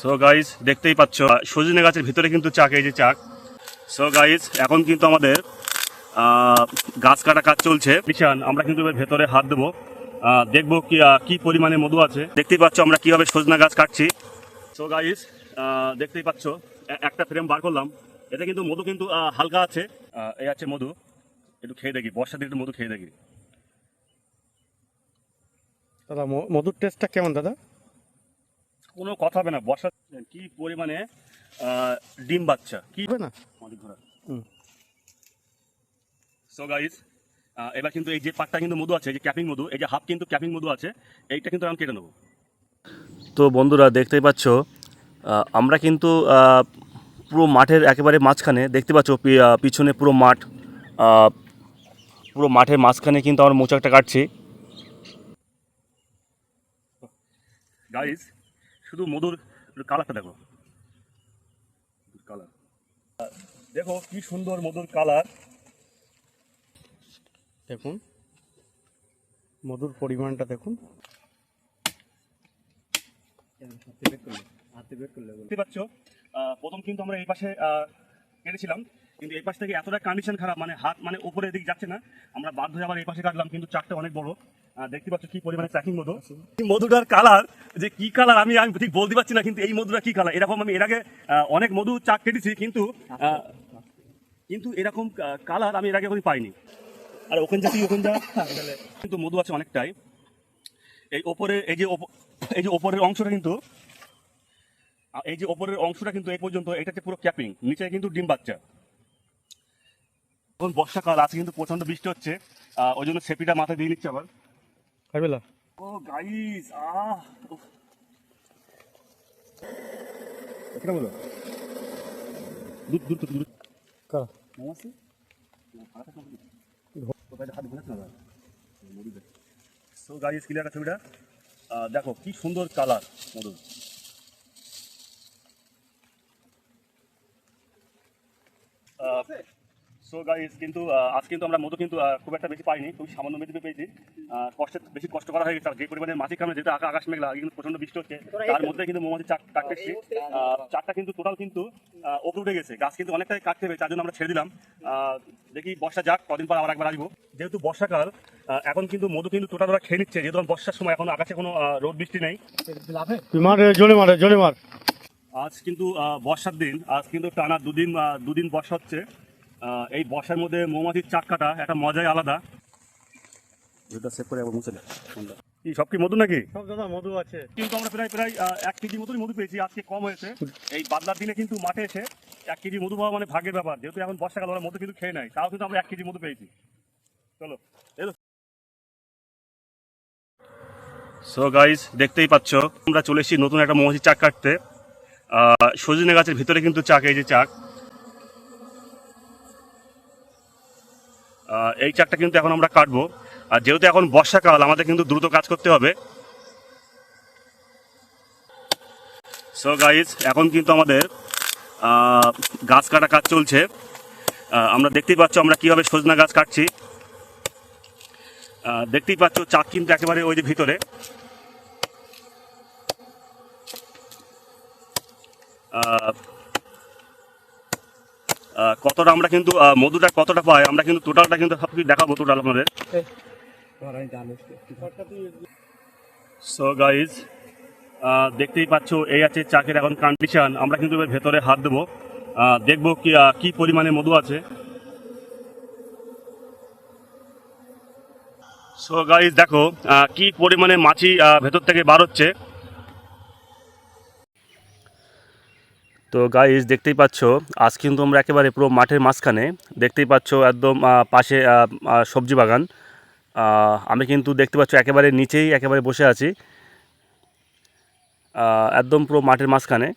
So guys দেখতেই পাচ্ছ সজনে গাছের ভিতরে কিন্তু চাক, এই যে চাক। সো গাইজ এখন কিন্তু আমাদের গাছ কাটা কাজ চলছে। বিশান আমরা কিন্তু ভেতরে হাত দেবো। দেখব কি কি পরিমাণে মধু আছে। দেখতেই পাচ্ছ, আমরা কীভাবে সজনা গাছ কাটছি। সো গাইজ দেখতেই পাচ্ছ একটা ফ্রেম বার করলাম। এতে কিন্তু মধু কিন্তু হালকা আছে। এই আছে মধু। একটু খেয়ে দেখি, বর্ষার দিকে একটু মধু খেয়ে দেখি। দাদা মধুর টেস্টটা কেমন, দাদা? কোনো কথা হবে না বর্ষা কি পরিমাণে ডিম বাচ্চা কি হবে না? আমাদের ঘোরা সো গাইস এবার কিন্তু এই যে পাটটা কিন্তু মধু আছে যে ক্যাপিং মধু এই যে হাফ কিন্তু ক্যাপিং মধু আছে এইটা কিন্তু আমি কেটে নেব। তো বন্ধুরা দেখতেই পাচ্ছ আমরা কিন্তু পুরো মাঠের একেবারে মাঝখানে দেখতে পাচ্ছ পিছনে পুরো মাঠ পুরো মাঠের মাঝখানে কিন্তু আমরা মোচাকটা কাটছি। গাইস শুধু মধুর কালারটা দেখো। কালার। দেখো কি সুন্দর মধুর কালার। দেখুন। মধুর পরিমাণটা দেখুন। দেখতে পাচ্ছ আহ, প্রথম কিন্তু আমরা এই পাশে কেটেছিলাম কিন্তু এই পাশ থেকে এতটা কন্ডিশন খারাপ মানে হাত মানে উপরে দিক যাচ্ছে না। আমরা বাধ্য হয়ে আবার এই পাশে কাটলাম কিন্তু চারটা অনেক বড়। দেখতে পাচ্ছ কি পরিমাণে প্যাকিং মধু। মধুটার কালার যে কি কালার আমি আমি ঠিক বলতে পারছি না, কিন্তু এই মধুটা কি কালার এরকম আমি এর আগে অনেক মধু চাক কেটেছি, কিন্তু কিন্তু এরকম কালার আমি এর আগে কখনো পাইনি। আর ওখান যা ওখান যা। কিন্তু মধু আছে অনেকটাই। এই ওপরে, এই যে এই যে ওপরের অংশটা কিন্তু এই যে ওপরের অংশটা কিন্তু এই পর্যন্ত এটা হচ্ছে পুরো ক্যাপিং নিচে কিন্তু ডিম বাচ্চা। এখন বর্ষাকাল আছে কিন্তু প্রচণ্ড বৃষ্টি হচ্ছে ওই জন্য সেপিটা মাথায় দিয়ে নিচ্ছে আবার। খাইবেলা ও গাইস আহ। এটা বলো। দূর দূর দূর কারা? নমস্তে সো গাইস ক্লিয়ার আছে ছবিটা? দেখো কি সুন্দর কালার মধুর সো গাইস কিন্তু আজ কিন্তু আমরা মধু কিন্তু খুব একটা বেশি পাইনি খুব সামান্য মেধি পেয়েছি। কষ্টে বেশি কষ্ট করা হয়ে গেছে আর যে পরিমাণে মাটি কামড়ে যেটা আকা- আকাশ মেঘলা কিন্তু প্রচণ্ড বৃষ্টি হচ্ছে তার মধ্যে কিন্তু মৌমাছি চাক কাটতে এসেছি। আহ, চারটা কিন্তু টোটাল কিন্তু আহ, ওপরে উঠে গেছে। গাছ কিন্তু অনেকটাই কাটতে হবে তার জন্য আমরা ছেড়ে দিলাম। আহ, দেখি বর্ষা যাক কদিন পর আবার একবার আসব। যেহেতু বর্ষাকাল এখন কিন্তু মধু কিন্তু টোটাল ওরা খেয়ে নিচ্ছে যেহেতু বর্ষার সময় এখন আকাশে কোনো রোদ বৃষ্টি নেই। জোরে মার জোরে মার। আজ কিন্তু আহ, বর্ষার দিন আজ কিন্তু টানা দুদিন আহ, দুদিন বর্ষা হচ্ছে। এই বর্ষার মধ্যে মৌমাছির চাক কাটা একটা মজাই আলাদা। এটা সেভ করে আবার মুছে কি সব কি মধু নাকি? সব দাদা মধু আছে। কিন্তু আমরা প্রায় প্রায় এক কেজি মতোই মধু পেয়েছি আজকে কম হয়েছে। এই বাদলার দিনে কিন্তু মাঠে এসে এক কেজি মধু পাওয়া মানে ভাগ্যের ব্যাপার। যেহেতু এখন বর্ষাকাল ওরা মধু কিন্তু খেয়ে নেয়। তাও কিন্তু আমরা এক কেজি মধু পেয়েছি। চলো সো গাইস দেখতেই পাচ্ছ আমরা চলে এসেছি নতুন একটা মৌমাছির চাক কাটতে। আহ, সজনে গাছের ভিতরে কিন্তু চাক এই যে চাক। এই চাকটা কিন্তু এখন আমরা কাটবো। আর যেহেতু এখন বর্ষাকাল, আমাদের কিন্তু দ্রুত কাজ করতে হবে। সো গাইজ এখন কিন্তু আমাদের গাছ কাটা কাজ চলছে। আমরা দেখতেই পাচ্ছ আমরা কীভাবে সজনা গাছ কাটছি। দেখতেই পাচ্ছ চাক কিন্তু একেবারে ওই যে ভিতরে। কতটা আমরা কিন্তু মধুটা কতটা পাই আমরা কিন্তু টোটালটা কিন্তু সব কিছু দেখাবো টোটাল আপনাদের। সো গাইজ দেখতেই পাচ্ছ, এই আছে চাকের এখন কন্ডিশন আমরা কিন্তু এবার ভেতরে হাত দেবো। দেখব কি কি পরিমাণে মধু আছে। সো গাইজ দেখো কি পরিমাণে মাছি ভেতর থেকে বার হচ্ছে। তো গাইজ দেখতেই পাচ্ছ আজ কিন্তু আমরা একেবারে পুরো মাঠের মাঝখানে দেখতেই পাচ্ছ একদম পাশে সবজি বাগান। আমি কিন্তু দেখতে পাচ্ছ একেবারে নিচেই একেবারে বসে আছি। একদম পুরো মাঠের মাঝখানে।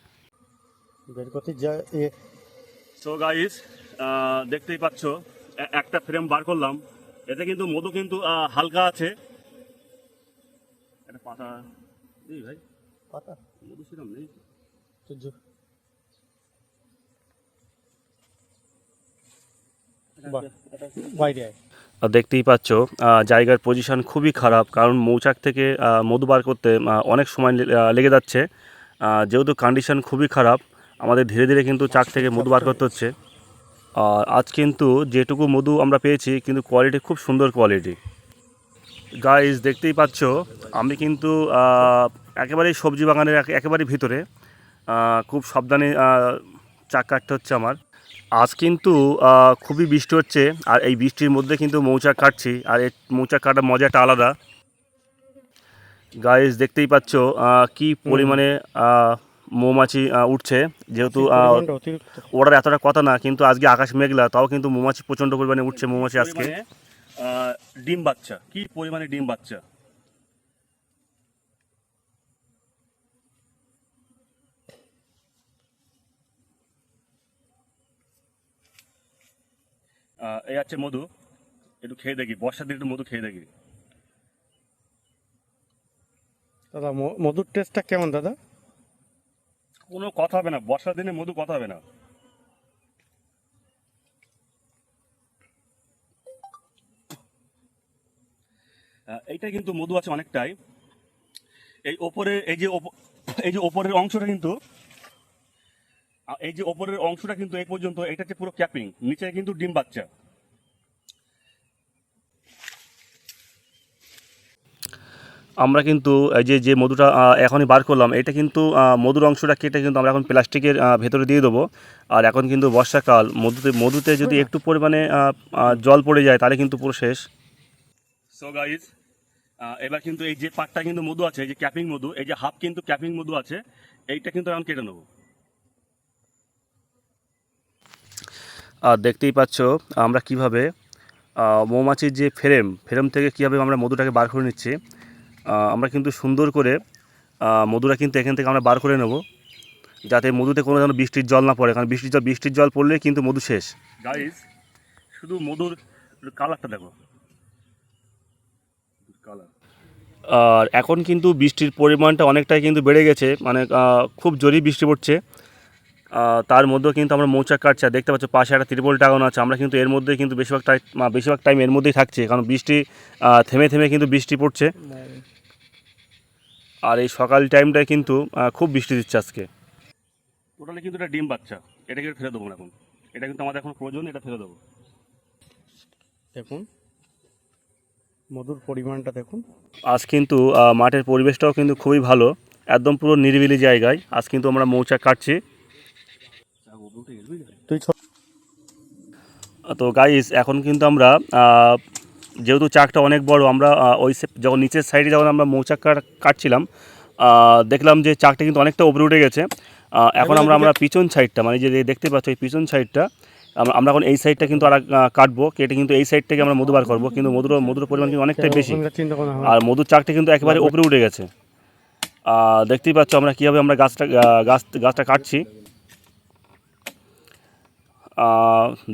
সো গাইস দেখতেই পাচ্ছ একটা ফ্রেম বার করলাম। এতে কিন্তু মধু কিন্তু হালকা আছে। একটা পাতা। ভাই পাতা? মধু সেরকম নেই। দেখতেই পাচ্ছ জায়গার পজিশন খুবই খারাপ, কারণ মৌচাক থেকে মধু বার করতে অনেক সময় লেগে যাচ্ছে। যেহেতু কন্ডিশন খুবই খারাপ, আমাদের ধীরে ধীরে কিন্তু চাক থেকে মধু বার করতে হচ্ছে। আর আজ কিন্তু যেটুকু মধু আমরা পেয়েছি, কিন্তু কোয়ালিটি খুব সুন্দর কোয়ালিটি গাইজ দেখতেই পাচ্ছ, আমি কিন্তু একেবারেই সবজি বাগানের একে- একেবারেই ভিতরে খুব সাবধানে চাক কাটতে হচ্ছে আমার। আজ কিন্তু খুবই বৃষ্টি হচ্ছে আর এই বৃষ্টির মধ্যে কিন্তু মৌচাক কাটছি আর এই মৌচাক কাটার মজাটা আলাদা। গাইজ দেখতেই পাচ্ছ আহ, কি পরিমাণে মৌমাছি উঠছে। যেহেতু ওটার এতটা কথা না কিন্তু আজকে আকাশ মেঘলা তাও কিন্তু মৌমাছি প্রচণ্ড পরিমাণে উঠছে মৌমাছি আজকে। ডিম বাচ্চা কি পরিমাণে ডিম বাচ্চা? এই আছে মধু। একটু খেয়ে দেখি বর্ষার দিনে একটু মধু খেয়ে দেখি। দাদা মধুর টেস্টটা কেমন দাদা? কোনো কথা হবে না বর্ষার দিনে মধু কথা হবে না। এইটা কিন্তু মধু আছে অনেকটাই। এই ওপরে এই যে এই যে ওপরের অংশটা কিন্তু এই যে ওপরের অংশটা কিন্তু এই পর্যন্ত এটা হচ্ছে পুরো ক্যাপিং নিচে কিন্তু ডিম বাচ্চা। আমরা কিন্তু এই যে যে মধুটা এখনই বার করলাম এটা কিন্তু মধুর অংশটা কেটে কিন্তু আমরা এখন প্লাস্টিকের ভেতরে দিয়ে দেবো। আর এখন কিন্তু বর্ষাকাল মধুতে মধুতে যদি একটু পরিমাণে জল পড়ে যায় তাহলে কিন্তু পুরো শেষ। সো গাইজ এবার কিন্তু এই যে পাটটা কিন্তু মধু আছে এই যে ক্যাপিং মধু এই যে হাফ কিন্তু ক্যাপিং মধু আছে এইটা কিন্তু এখন কেটে নেব। আর দেখতেই পাচ্ছ আমরা কীভাবে মৌমাছির যে ফ্রেম ফ্রেম থেকে কীভাবে আমরা মধুটাকে বার করে নিচ্ছি। আমরা কিন্তু সুন্দর করে মধুটা কিন্তু এখান থেকে আমরা বার করে নেব যাতে মধুতে কোনো যেন বৃষ্টির জল না পড়ে কারণ বৃষ্টির জল বৃষ্টির জল পড়লে কিন্তু মধু শেষ। গাইজ শুধু মধুর কালারটা দেখো। কালার আর এখন কিন্তু বৃষ্টির পরিমাণটা অনেকটাই কিন্তু বেড়ে গেছে মানে খুব জোরেই বৃষ্টি পড়ছে। তার মধ্যেও কিন্তু আমরা মৌচাক কাটছি আর দেখতে পাচ্ছ পাশে একটা ত্রিপল টাঙানো আছে। আমরা কিন্তু এর মধ্যে কিন্তু বেশিরভাগ টাইম বেশিরভাগ টাইম এর মধ্যেই থাকছে কারণ বৃষ্টি থেমে থেমে কিন্তু বৃষ্টি পড়ছে। আর এই সকাল টাইমটায় কিন্তু খুব বৃষ্টি দিচ্ছে আজকে। টোটালি কিন্তু এটা ডিম বাচ্চা এটা কিন্তু ফেলে দেবো এখন। এটা কিন্তু আমাদের এখন প্রয়োজন এটা ফেলে দেবো। দেখুন মধুর পরিমাণটা দেখুন। আজ কিন্তু মাঠের পরিবেশটাও কিন্তু খুবই ভালো একদম পুরো নিরিবিলি জায়গায়। আজ কিন্তু আমরা মৌচাক কাটছি। তুই তো গাইস এখন কিন্তু আমরা যেহেতু চাকটা অনেক বড় আমরা ওই যখন নিচের সাইডে যখন আমরা মৌচাক কাটছিলাম দেখলাম যে চাকটা কিন্তু অনেকটা উপরে উঠে গেছে। এখন আমরা আমরা পিছন সাইডটা মানে যে দেখতে পাচ্ছ এই পিছন সাইডটা আমরা এখন এই সাইডটা কিন্তু আর কাটবো কেটে কিন্তু এই সাইড থেকে আমরা মধু বার করব কিন্তু মধুর মধুর পরিমাণ কিন্তু অনেকটাই বেশি। আর মধুর চাকটা কিন্তু একেবারে উপরে উঠে গেছে। দেখতেই পাচ্ছ আমরা কীভাবে আমরা গাছটা গাছ গাছটা কাটছি।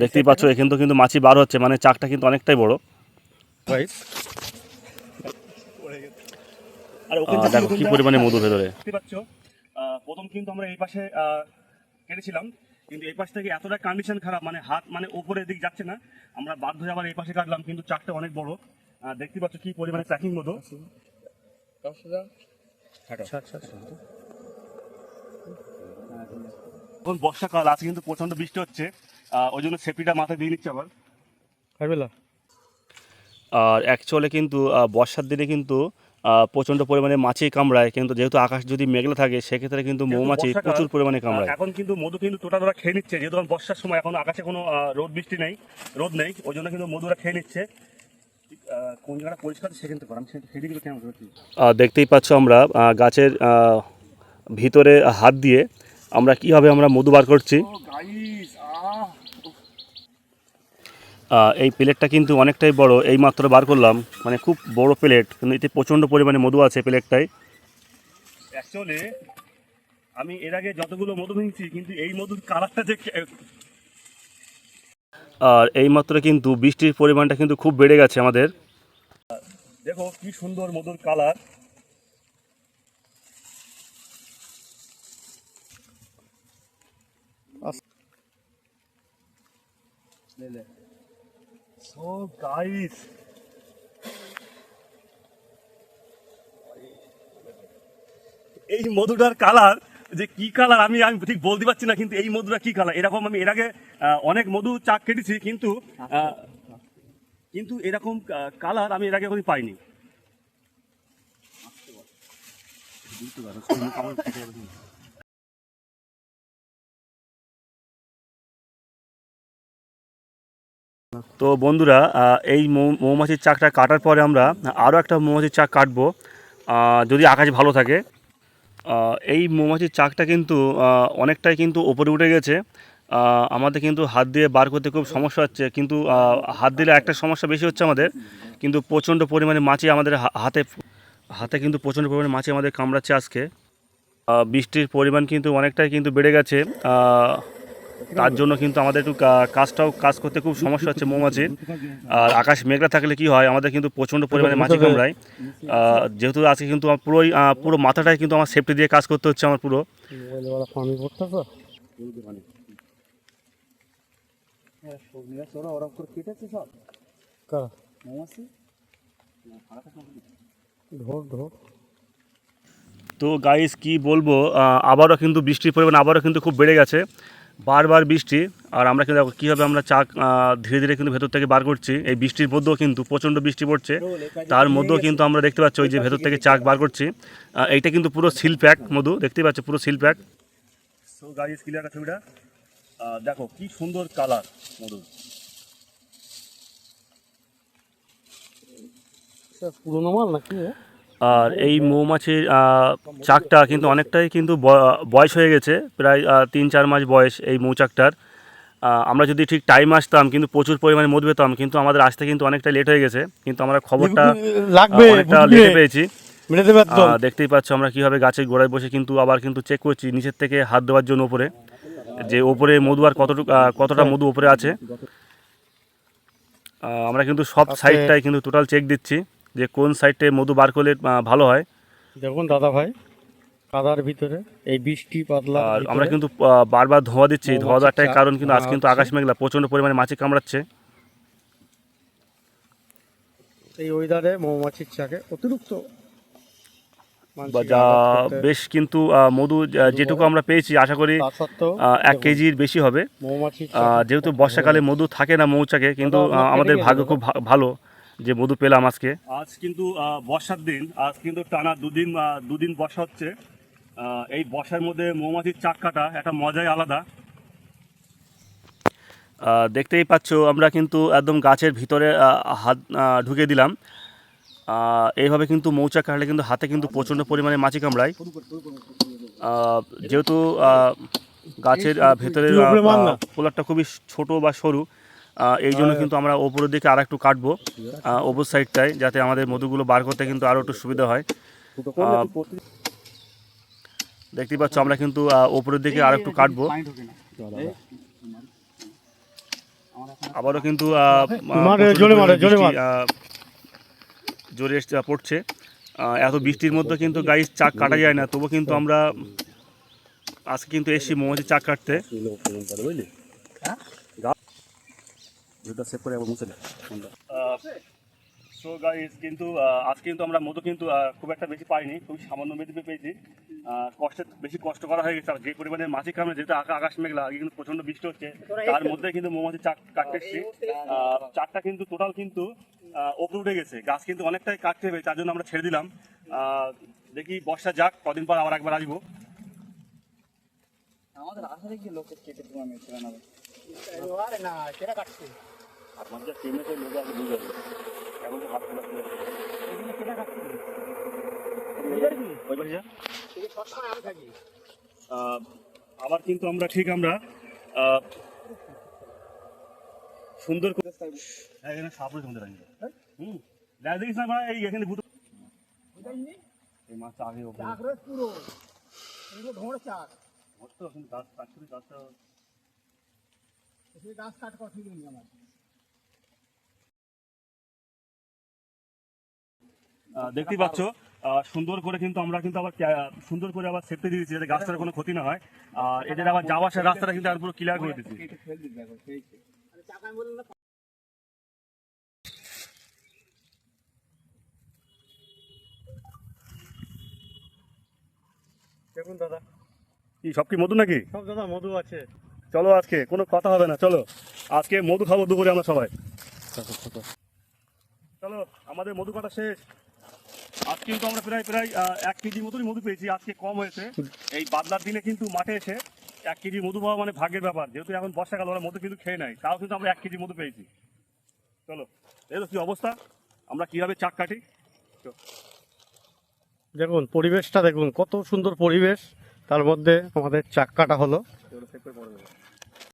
দেখতেই পাচ্ছ এখান তো কিন্তু মাছি বার হচ্ছে মানে চাকটা কিন্তু অনেকটাই বড়। দেখো কি পরিমাণে মধু ভেতরে। দেখতে পাচ্ছ। প্রথম কিন্তু আমরা এই পাশে কেটেছিলাম কিন্তু এই পাশ থেকে এতটা কন্ডিশন খারাপ মানে হাত মানে উপরের দিক যাচ্ছে না। আমরা বাধ্য হয়ে আবার এই পাশে কাটলাম কিন্তু চাকটা অনেক বড়। দেখতে পাচ্ছ কি পরিমাণে প্যাকিং মধু। আচ্ছা আচ্ছা আচ্ছা। এখন বর্ষাকাল আজকে কিন্তু প্রচণ্ড বৃষ্টি হচ্ছে। ওই জন্য সেফটিটা মাথায় দিয়ে নিচ্ছে আবার। আর অ্যাকচুয়ালি কিন্তু বর্ষার দিনে কিন্তু প্রচণ্ড পরিমাণে মাছি কামড়ায় কিন্তু যেহেতু আকাশ যদি মেঘলা থাকে সেক্ষেত্রে কিন্তু মৌমাছি প্রচুর পরিমাণে কামড়ায়। এখন কিন্তু মধু কিন্তু টোটা টোটা খেয়ে নিচ্ছে যেহেতু বর্ষার সময় এখন আকাশে কোনো রোদ বৃষ্টি নেই রোদ নেই ওই জন্য কিন্তু মধুরা খেয়ে নিচ্ছে। কোন জায়গাটা পরিষ্কার আছে সেখান থেকে করাম সেদিকে কেমন দেখতেই পাচ্ছ আমরা গাছের ভিতরে হাত দিয়ে আমরা কীভাবে আমরা মধু বার করছি ও গাইস আহ আহ, এই প্লেটটা কিন্তু অনেকটাই বড় এই মাত্র বার করলাম। মানে খুব বড় প্লেট কিন্তু এতে প্রচণ্ড পরিমাণে মধু আছে প্লেটটায়। অ্যাকচুয়ালি আমি এর আগে যতগুলো মধু ভেঙেছি কিন্তু এই মধুর কালারটা যে আর এই মাত্র কিন্তু বৃষ্টির পরিমাণটা কিন্তু খুব বেড়ে গেছে আমাদের। দেখো কি সুন্দর মধুর কালার। So guys. এই মধুটার কালার যে কি কালার আমি আমি ঠিক বলতে পারছি না, কিন্তু এই মধুটা কি কালার এরকম আমি এর আগে অনেক মধু চাক কেটেছি কিন্তু কিন্তু এরকম কালার আমি এর আগে কখনো পাইনি। তো বন্ধুরা এই মৌমাছির চাকটা কাটার পরে আমরা আরও একটা মৌমাছির চাক কাটবো। যদি আকাশ ভালো থাকে। এই মৌমাছির চাকটা কিন্তু অনেকটাই কিন্তু ওপরে উঠে গেছে। আমাদের কিন্তু হাত দিয়ে বার করতে খুব সমস্যা হচ্ছে। কিন্তু হাত দিলে একটা সমস্যা বেশি হচ্ছে আমাদের। কিন্তু প্রচণ্ড পরিমাণে মাছি আমাদের হাতে হাতে কিন্তু প্রচণ্ড পরিমাণে মাছি আমাদের কামড়াচ্ছে আজকে। বৃষ্টির পরিমাণ কিন্তু অনেকটাই কিন্তু বেড়ে গেছে। তার জন্য কিন্তু আমাদের একটু কাজটাও কাজ করতে খুব সমস্যা হচ্ছে মৌমাছির। আর আকাশ মেঘলা থাকলে কি হয় আমাদের কিন্তু প্রচণ্ড পরিমাণে মাছি কামড়ায়। যেহেতু আজকে কিন্তু আমার পুরোই পুরো মাথাটাই কিন্তু আমার সেফটি দিয়ে কাজ করতে হচ্ছে আমার পুরো। তো গাইস কি বলব আবারও কিন্তু বৃষ্টির পরিমাণ আবারও কিন্তু খুব বেড়ে গেছে। বারবার বৃষ্টি আর আমরা কিন্তু দেখো কীভাবে আমরা চাক ধীরে ধীরে কিন্তু ভেতর থেকে বার করছি। এই বৃষ্টির মধ্যেও কিন্তু প্রচণ্ড বৃষ্টি পড়ছে। তার মধ্যেও কিন্তু আমরা দেখতে পাচ্ছি ওই যে ভেতর থেকে চাক বার করছি। এইটা কিন্তু পুরো সিল প্যাক মধু দেখতে পাচ্ছ পুরো seal pack. So guys clear ছবিটা দেখো কি সুন্দর কালার মধু। পুরোনো মাল নাকি? আর এই মৌমাছির চাকটা কিন্তু অনেকটাই কিন্তু বয়স হয়ে গেছে প্রায় তিন চার মাস বয়স এই মৌচাকটার। আমরা যদি ঠিক টাইম আসতাম কিন্তু প্রচুর পরিমাণে মধু পেতাম কিন্তু আমাদের আসতে কিন্তু অনেকটা লেট হয়ে গেছে কিন্তু আমরা খবরটা অনেকটা লেটে পেয়েছি। দেখতেই পাচ্ছ আমরা কীভাবে গাছের গোড়ায় বসে কিন্তু আবার কিন্তু চেক করছি নিচের থেকে হাত দেওয়ার জন্য ওপরে যে ওপরে মধু আর কতটুকু কতটা মধু ওপরে আছে। আমরা কিন্তু সব আচ্ছা। সাইডটাই কিন্তু টোটাল চেক দিচ্ছি। যে কোন সাইডে মধু বার করলে ভালো হয়। দেখুন দাদা ভাই কাদার ভিতরে এই বৃষ্টি পাতলা আর আমরা কিন্তু বারবার ধোয়া দিচ্ছি। ধোয়া দেওয়াটাই কারণ কিন্তু আজ কিন্তু আকাশ মেঘলা প্রচণ্ড পরিমাণে মাছি কামড়াচ্ছে। এই ওয়েদারে মৌমাছির চাকে অতিরিক্ত যা বেশ কিন্তু মধু যেটুকু আমরা পেয়েছি আশা করি এক কেজির বেশি হবে। যেহেতু বর্ষাকালে মধু থাকে না মৌচাকে কিন্তু আমাদের ভাগ্য খুব ভালো। যে মধু পেলাম আজকে। আজ কিন্তু বর্ষার দিন আজ কিন্তু টানা দুদিন দুদিন বর্ষা হচ্ছে। এই বর্ষার মধ্যে মৌমাছির চাক কাটা একটা মজাই আলাদা। দেখতেই পাচ্ছ আমরা কিন্তু একদম গাছের ভিতরে আহ, হাত আহ, ঢুকে দিলাম। আহ, এইভাবে কিন্তু মৌচাক কাটলে কিন্তু হাতে কিন্তু প্রচণ্ড পরিমাণে মাছি কামড়ায়। আহ, যেহেতু আহ, গাছের ভেতরে। পোলারটা খুবই ছোট বা সরু এই জন্য কিন্তু আমরা ওপরের দিকে আর একটু কাটবো আহ, ওপর সাইডটায় যাতে আমাদের মধুগুলো বার করতে কিন্তু আরও একটু সুবিধা হয়। আহ, দেখতেই পাচ্ছ আমরা কিন্তু আহ, ওপরের দিকে আর একটু কাটবো। আবারও কিন্তু জোরে পড়ছে। আহ, এত বৃষ্টির মধ্যে কিন্তু গাড়ির চাক কাটা যায় না তবু কিন্তু আমরা আজকে কিন্তু এসছি মৌমাছির চাক কাটতে। সো গাইস কিন্তু আজকে কিন্তু আমরা মধু কিন্তু খুব একটা বেশি পাইনি খুব সামান্য মেধি পেয়েছি। আহ, কষ্টে বেশি কষ্ট করা হয়ে গেছে। আর যে পরিমাণে মাছি কামড়ে যেহেতু আকা- আকাশ মেঘলা আগে কিন্তু প্রচণ্ড বৃষ্টি হচ্ছে। তার মধ্যে কিন্তু মৌমাছি চাক কাটতে এসছি। আহ, চাকটা কিন্তু টোটাল কিন্তু ওপরে উঠে গেছে। গাছ কিন্তু অনেকটাই কাটতে হবে তার জন্য আমরা ছেড়ে দিলাম। আহ, দেখি বর্ষা যাক কদিন পর আবার একবার আসব। আমাদের আশারে কি লোকের কেটে তোমার মেয়ে না লোক বুঝে এখন হাত আবার কিন্তু আমরা ঠিক আমরা সুন্দর করে হ্যাঁ, এখানে। হুম। দেখ দেখিস না ভাই এই এখানে ভূত এই মাছ আগে মস্ত এখন গাছ কাটছে গাছটা আহ, দেখতেই পাচ্ছ আহ, সুন্দর করে কিন্তু আমরা কিন্তু আবার সুন্দর করে আবার সেফটি দিয়েছি যাতে গাছটার কোনো ক্ষতি না হয়। আর এদের আবার যাওয়া আসার রাস্তাটা কিন্তু আর পুরো ক্লিয়ার করে দিচ্ছি। দেখুন দাদা। কি সব কি মধু নাকি? সব দাদা মধু আছে। চলো আজকে কোনো কথা হবে না চলো। আজকে মধু খাব দুপুরে আমরা সবাই। চলো আমাদের মধু কাটা শেষ। আজ কিন্তু আমরা প্রায় প্রায় এক কেজি মতনই মধু পেয়েছি। আজকে কম হয়েছে। এই বাদলার দিনে কিন্তু মাঠে এসে এক কেজি মধু পাওয়া মানে ভাগ্যের ব্যাপার। যেহেতু এখন বর্ষাকাল ওরা মধু কিন্তু খেয়ে নেয়। তাও কিন্তু আমরা এক কেজি মধু পেয়েছি। চলো এই তো কি অবস্থা? আমরা কীভাবে চাক কাটি? দেখুন পরিবেশটা দেখুন কত সুন্দর পরিবেশ। তার মধ্যে আমাদের চাক কাটা হলো।